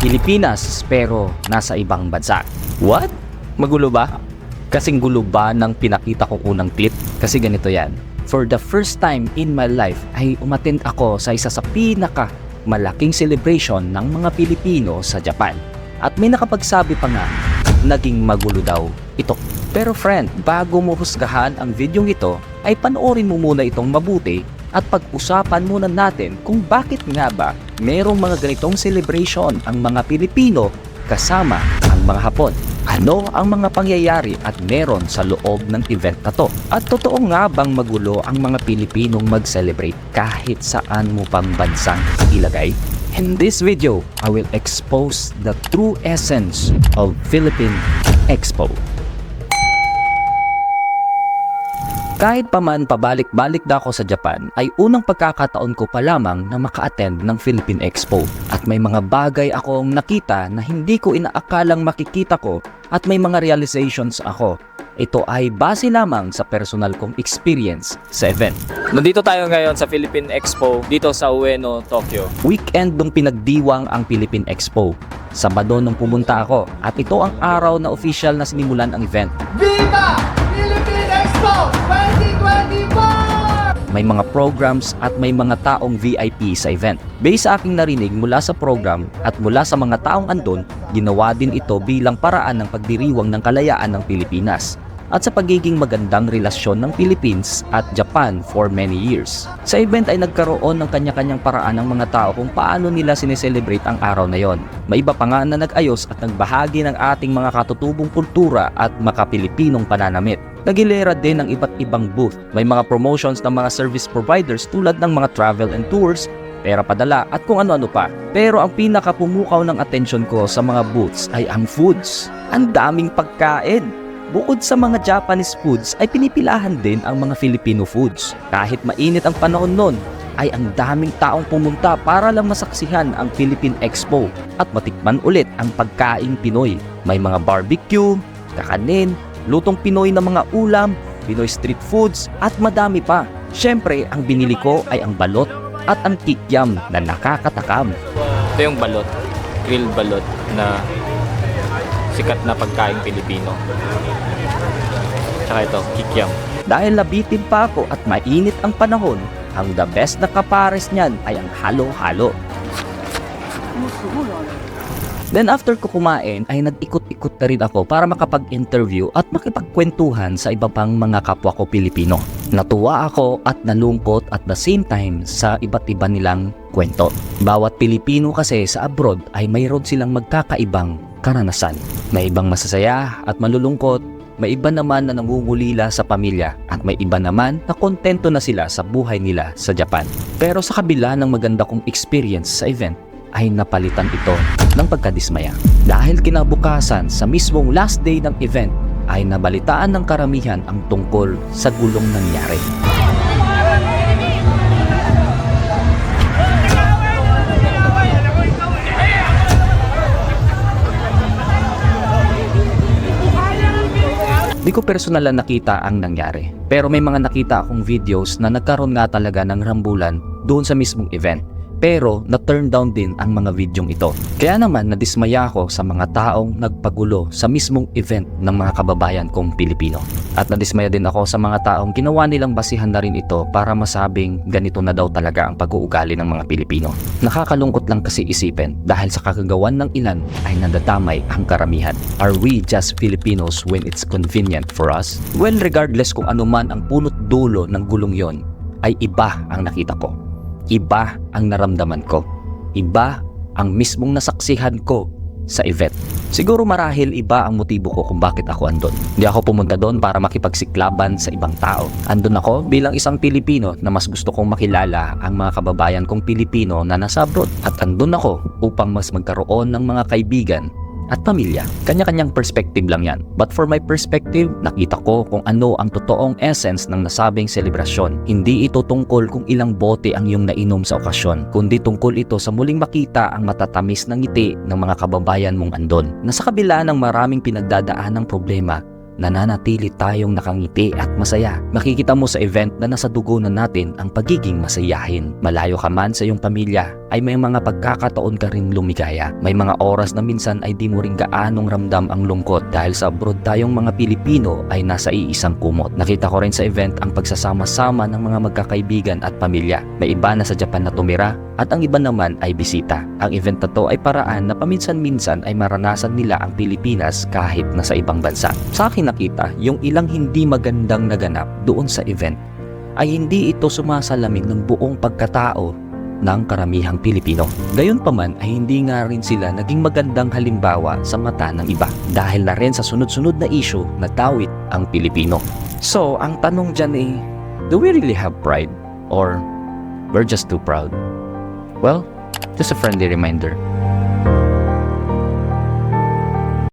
Pilipinas pero nasa ibang bansa. What? Magulo ba? Kasing gulo ba ng pinakita kong unang clip? Kasi ganito yan. For the first time in my life ay umattend ako sa isa sa pinaka malaking celebration ng mga Pilipino sa Japan. At may nakapagsabi pa nga, naging magulo daw ito. Pero friend, bago mo husgahan ang videong ito, ay panoorin mo muna itong mabuti at pag-usapan muna natin kung bakit nga ba merong mga ganitong celebration ang mga Pilipino kasama ang mga Hapon. Ano ang mga pangyayari at meron sa loob ng event na to? At totoo nga bang magulo ang mga Pilipinong mag-celebrate kahit saan mo pang bansang ilagay? In this video, I will expose the true essence of Philippine Expo. Kahit pa man pabalik-balik na ako sa Japan, ay unang pagkakataon ko pa lamang na maka-attend ng Philippine Expo. At may mga bagay akong nakita na hindi ko inaakalang makikita ko at may mga realizations ako. Ito ay base lamang sa personal kong experience sa event. Nandito tayo ngayon sa Philippine Expo dito sa Ueno, Tokyo. Weekend nung pinagdiwang ang Philippine Expo. Sabado nung pumunta ako at ito ang araw na official na sinimulan ang event. Viva Philippine Expo 2024! May mga programs at may mga taong VIP sa event. Based sa aking narinig mula sa program at mula sa mga taong andon, ginawa din ito bilang paraan ng pagdiriwang ng kalayaan ng Pilipinas at sa pagiging magandang relasyon ng Philippines at Japan for many years. Sa event ay nagkaroon ng kanya-kanyang paraan ng mga tao kung paano nila sineselebrate ang araw na yon. May iba pa nga na nag-ayos at nagbahagi ng ating mga katutubong kultura at makapilipinong pananamit. Nagilera din ng iba't ibang booth. May mga promotions ng mga service providers tulad ng mga travel and tours, pera padala at kung ano-ano pa. Pero ang pinakapumukaw ng atensyon ko sa mga booths ay ang foods. Ang daming pagkain. Bukod sa mga Japanese foods ay pinipilahan din ang mga Filipino foods. Kahit mainit ang panahon nun, ay ang daming taong pumunta para lang masaksihan ang Philippine Expo at matikman ulit ang pagkaing Pinoy. May mga barbecue, kakanin, lutong Pinoy na mga ulam, Pinoy street foods at madami pa. Siyempre, ang binili ko ay ang balot at ang kikyam na nakakatakam. Ito yung balot, grilled balot na sikat na pagkain Pilipino. Tsaka ito, kikiam. Dahil nabitin pa ako at mainit ang panahon, ang the best na kapares niyan ay ang halo-halo. Then after ko kumain ay nag-ikot-ikot na rin ako para makapag-interview at makipagkwentuhan sa iba pang mga kapwa ko Pilipino. Natuwa ako at nalungkot at the same time sa iba't iba nilang kwento. Bawat Pilipino kasi sa abroad ay mayroon silang magkakaibang karanasan. May ibang masasaya at malulungkot, may iba naman na nangungulila sa pamilya at may iba naman na kontento na sila sa buhay nila sa Japan. Pero sa kabila ng maganda kong experience sa event, ay napalitan ito ng pagkadismaya. Dahil kinabukasan sa mismong last day ng event ay nabalitaan ng karamihan ang tungkol sa gulong nangyari. Di ko personal na nakita ang nangyari. Pero may mga nakita akong videos na nagkaroon nga talaga ng rambulan doon sa mismong event. Pero na-turn down din ang mga videong ito. Kaya naman nadismaya ako sa mga taong nagpagulo sa mismong event ng mga kababayan kong Pilipino. At nadismaya din ako sa mga taong ginawa nilang basihan na rin ito para masabing ganito na daw talaga ang pag-uugali ng mga Pilipino. Nakakalungkot lang kasi isipin dahil sa kakagawan ng ilan ay nadatamay ang karamihan. Are we just Filipinos when it's convenient for us? Well, regardless kung ano man ang punot dulo ng gulong yon, ay iba ang nakita ko. Iba ang naramdaman ko. Iba ang mismong nasaksihan ko sa event. Siguro marahil iba ang motibo ko kung bakit ako andon. Hindi ako pumunta doon para makipagsiklaban sa ibang tao. Andon ako bilang isang Pilipino na mas gusto kong makilala ang mga kababayan kong Pilipino na nasa abroad. At andon ako upang mas magkaroon ng mga kaibigan at pamilya. Kanya-kanyang perspective lang yan. But for my perspective, nakita ko kung ano ang totoong essence ng nasabing selebrasyon. Hindi ito tungkol kung ilang bote ang iyong nainom sa okasyon, kundi tungkol ito sa muling makita ang matatamis ng ngiti ng mga kababayan mong andon. Na sa kabila ng maraming pinagdadaan ng problema, nananatili tayong nakangiti at masaya. Makikita mo sa event na nasa dugo na natin ang pagiging masayahin. Malayo ka man sa iyong pamilya, ay may mga pagkakataon ka rin lumigaya. May mga oras na minsan ay di mo rin gaanong ramdam ang lungkot dahil sa abroad tayong mga Pilipino ay nasa iisang kumot. Nakita ko rin sa event ang pagsasama-sama ng mga magkakaibigan at pamilya. May iba na sa Japan na tumira at ang iba naman ay bisita. Ang event na to ay paraan na paminsan-minsan ay maranasan nila ang Pilipinas kahit nasa ibang bansa. Sa akin nakita, yung ilang hindi magandang naganap doon sa event ay hindi ito sumasalamin ng buong pagkatao ng karamihang Pilipino. Gayunpaman ay hindi nga rin sila naging magandang halimbawa sa mata ng iba dahil na rin sa sunod-sunod na issue na tawit ang Pilipino. So, ang tanong dyan eh, do we really have pride? Or we're just too proud? Well, just a friendly reminder